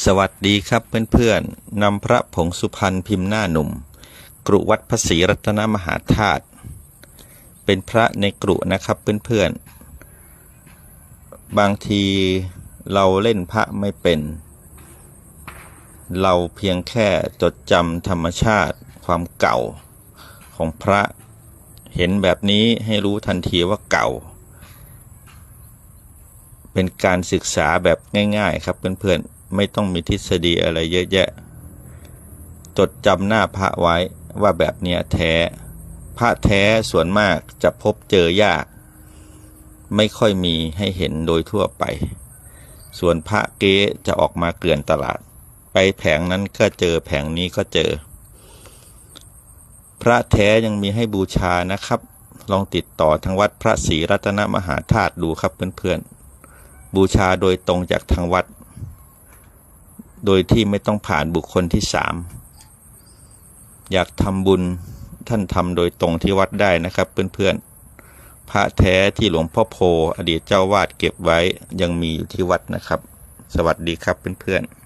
สวัสดีครับเพื่อนๆนำพระผงสุพรรณพิมพ์หน้าหนุ่ม กรุวัดพระศรีรัตนมหาธาตุเป็นพระในกรุนะครับเพื่อนๆ บางทีเราเล่นพระไม่เป็น เราเพียงแค่จดจำธรรมชาติความเก่าของพระเห็นแบบนี้ให้รู้ทันทีว่าเก่า เป็นการศึกษาแบบง่ายๆครับเพื่อนๆ ไม่ต้องมีทฤษฎีอะไรเยอะแยะ จดจำหน้าพระไว้ว่าแบบเนี้ยแท้ พระแท้ส่วนมากจะพบเจอยาก ไม่ค่อยมีให้เห็นโดยทั่วไป ส่วนพระเก๊จะออกมาเกลื่อนตลาด ไปแผงนั้นก็เจอแผงนี้ก็เจอ พระแท้ยังมีให้บูชานะครับ ลองติดต่อทางวัดพระศรีรัตนมหาธาตุดูครับเพื่อนๆบูชาโดยตรงจากทางวัด โดยที่ไม่ต้องผ่านบุคคลที่สามอยากทำบุญท่านทำโดยตรงที่วัดได้นะครับเพื่อนๆ พระแท้ที่หลวงพ่อโพอดีตเจ้าวาดเก็บไว้ยังมีอยู่ที่วัดนะครับ สวัสดีครับเพื่อนๆ